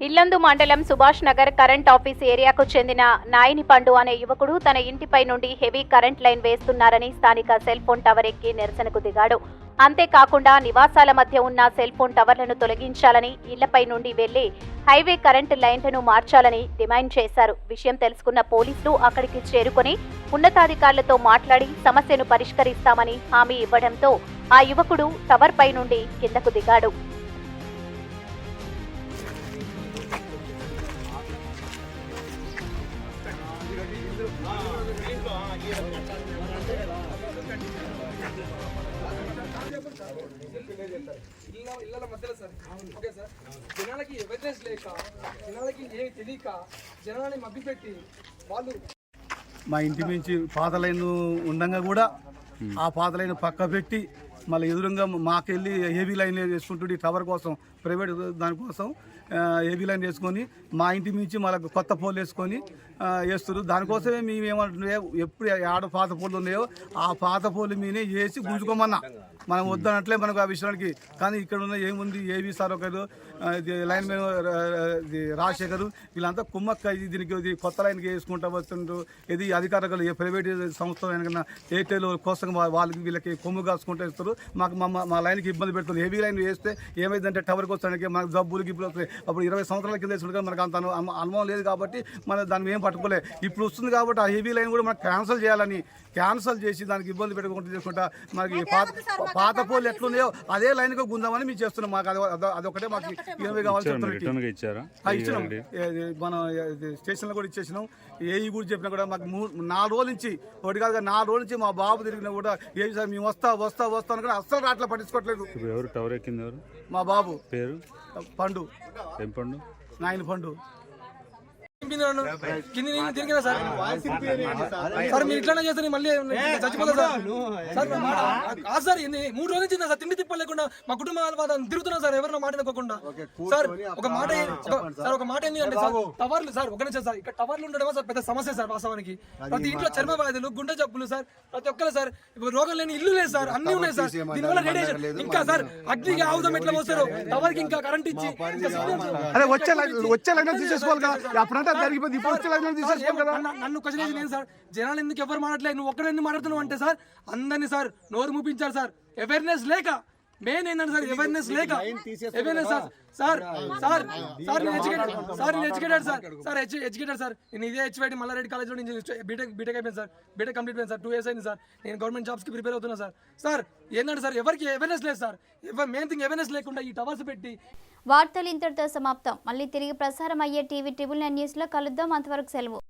ఇల్లందు మండలం Subhash Nagar current office ఏరియాకు చెందిన నాయని పండు అనే యువకుడు తన ఇంటిపై నుండి హెవీ కరెంట్ లైన్ వేస్తున్నారని స్థానిక సెల్ ఫోన్ టవర్ ఎక్కి నిరసనకు దిగాడు. అంతేకాకుండా నివాసాల మధ్య ఉన్న సెల్ ఫోన్ టవర్లను తొలగించాలని ఇళ్ళపై నుండి వెళ్ళి హైవే కరెంటు లైన్లను మార్చాలని డిమాండ్ చేశారు. విషయం తెలుసుకున్న పోలీసులు అక్కడికి చేరుకుని ఉన్నతాధికారులతో మాట్లాడి సమస్యను పరిష్కరిస్తామని హామీ ఇవ్వడంతో ఆ యువకుడు టవర్ పై నుండి కిందకు దిగాడు. ఇళ్ళ ఇళ్ళ మధ్యలో సార్ ఓకే సార్ జనాలకి అవేర్నెస్ లేక జనాలకి ఏమి తెలియక జనాలని మభ్యపెట్టి వాళ్ళు మా ఇంటి నుంచి పాత లైన్ ఉండగా కూడా ఆ పాత లైన్ పక్క పెట్టి మళ్ళీ ఎదురుగా మాకెళ్ళి ఏబీ లైన్ వేసుకుంటుండే టవర్ కోసం ప్రైవేట్ దానికోసం ఏబీ లైన్ వేసుకొని మా ఇంటి నుంచి మళ్ళీ కొత్త పోల్ వేసుకొని వేస్తారు. దానికోసమే మేము ఏమంటున్నాయో ఎప్పుడు ఆడ పాత పోలు ఉన్నాయో ఆ పాత పోలు మీనే వేసి గుంజుకోమన్నా. మనం వద్దనట్లే మనకు ఆ విషయానికి కానీ ఇక్కడ ఉన్న ఏముంది? ఏవి సార్ ఒకరు? ఇది లైన్ మ్యాన్ రాజశేఖర్. వీళ్ళంతా కుమ్మక్క ఇది దీనికి ఇది కొత్త లైన్కి వేసుకుంటా వస్తుంటారు ఇది అధికారులు ఏ ప్రైవేట్ సంస్థ కన్నా ఎయిర్టెల్ కోసం వాళ్ళకి వీళ్ళకి కొమ్ము కాసుకుంటూ ఇస్తారు. మాకు మా మా- లైన్కి ఇబ్బంది పెడుతుంది. హెవీ లైన్ వేస్తే ఏమైందంటే టవర్కి వస్తానికి మనకు జబ్బులు గిబ్బులు వస్తాయి. అప్పుడు ఇరవై సంవత్సరాల కింద వేసుకుంటే మనకు అంత అనుభవం లేదు కాబట్టి మనం దాన్ని ఏం పట్టుకోలే. ఇప్పుడు వస్తుంది కాబట్టి ఆ హెవీ లైన్ కూడా మనకు క్యాన్సిల్ చేయాలని క్యాన్సిల్ చేసి దానికి ఇబ్బంది పెట్టుకుంటూ చేసుకుంటా మనకి పాత పోలు ఎట్లున్నాయో అదే లైన్కి గుందామని మేము చేస్తున్నాం. మాకు అది అద- అదొకటే మాకు ఇరవై కావాల్సి గా ఇచ్చారా? ఇచ్చినాం. మనం ఇది స్టేషన్లో కూడా ఇచ్చేసినాం. ఏఈ కూడా చెప్పినా కూడా మాకు నాలుగు రోజుల నుంచి ఒకటి కాదు నాలుగు రోజుల నుంచి మా బాబు తిరిగినా కూడా ఏమి సార్ మేము వస్తా వస్తా వస్తా అనుకుని అస్సలు రాట్లా పట్టించుకోవట్లేదు. ఎవరు టవర్ ఎక్కింది ఎవరు? మా బాబు. పేరు? పండు. ఏం పండు? నాయన పండు. కింద తిరిగినా సార్. సార్. మీరు ఇట్లానే చేస్తే మళ్ళీ చచ్చిపోతా సార్. సార్ నా మాట ఆ సార్ ఎన్ని మూడు రోజుల నుంచి సార్ తిండి తిప్పలేకుండా మా కుటుంబ వాళ్ళ తిరుగుతున్నా సార్ ఎవరినో మాట అనుకోకుండా సార్ ఒక మాట సార్ ఒక మాట ఏంటి అంటే సార్ టవర్లు సార్ ఒక నిమిషం సార్ ఇక్కడ టవర్లు ఉండడం సార్ పెద్ద సమస్య సార్ వాస్తవానికి. ప్రతి ఇంట్లో చర్మ వ్యాధులు గుండె జబ్బులు సార్ ప్రతి ఒక్కరు సార్ ఇప్పుడు రోగం లేని ఇల్లు లేదు సార్ అన్ని ఉన్నాయి సార్. దీనివల్ల రేడియేషన్ ఇంకా సార్ అగ్నికి ఆవుదం ఎట్లా పోస్తారు? టవర్కి ఇంకా కరెంట్ ఇచ్చి వచ్చే వచ్చే లైన్ తీసేసుకోవాలి కదా. అప్పుడంటే జరిగిపోయింది ఇప్పుడు కదా నన్ను- క్వశ్చన్ నేను సార్? జనాలు ఎందుకు ఎవరు మాట్లాడలేదు? నువ్వు ఒక్కడే ఎందుకు మాట్లాడుతున్నావు అంటే సార్ అందరినీ సార్ నోరు మూపించారు సార్. అవేర్నెస్ లేక మెయిన్ ఏంటంటే సార్ అవేర్నెస్ లేక awareness sir sir sir sir నేను ఎడ్యుకేటెడ్ సార్ నేను educated sir sir educated sir. నేను ఇదే హెచ్వైడి మల్లారెడ్డి కాలేజ్లో నేను బీటెక్ బీటెక్ అయిపోయింది సార్. బీటెక్ కంప్లీట్ అయింది సార్. టూ ఇయర్స్ అయింది సార్. నేను గవర్నమెంట్ జాబ్స్కి ప్రిపేర్ అవుతున్నా సార్. సార్ ఏంటంటే సార్ ఎవరికి అవేర్నెస్ లేదు సార్. మెయిన్ థింగ్ అవేర్నెస్ లేకుండా ఈ టవర్స్ పెట్టి వార్తలు ఇంతటితో సమాప్తం. మళ్ళీ తిరిగి ప్రసారం అయ్యే టీవీ ట్రిబుల్ నైన్ న్యూస్లో కలుద్దాం. అంతవరకు సెలవు.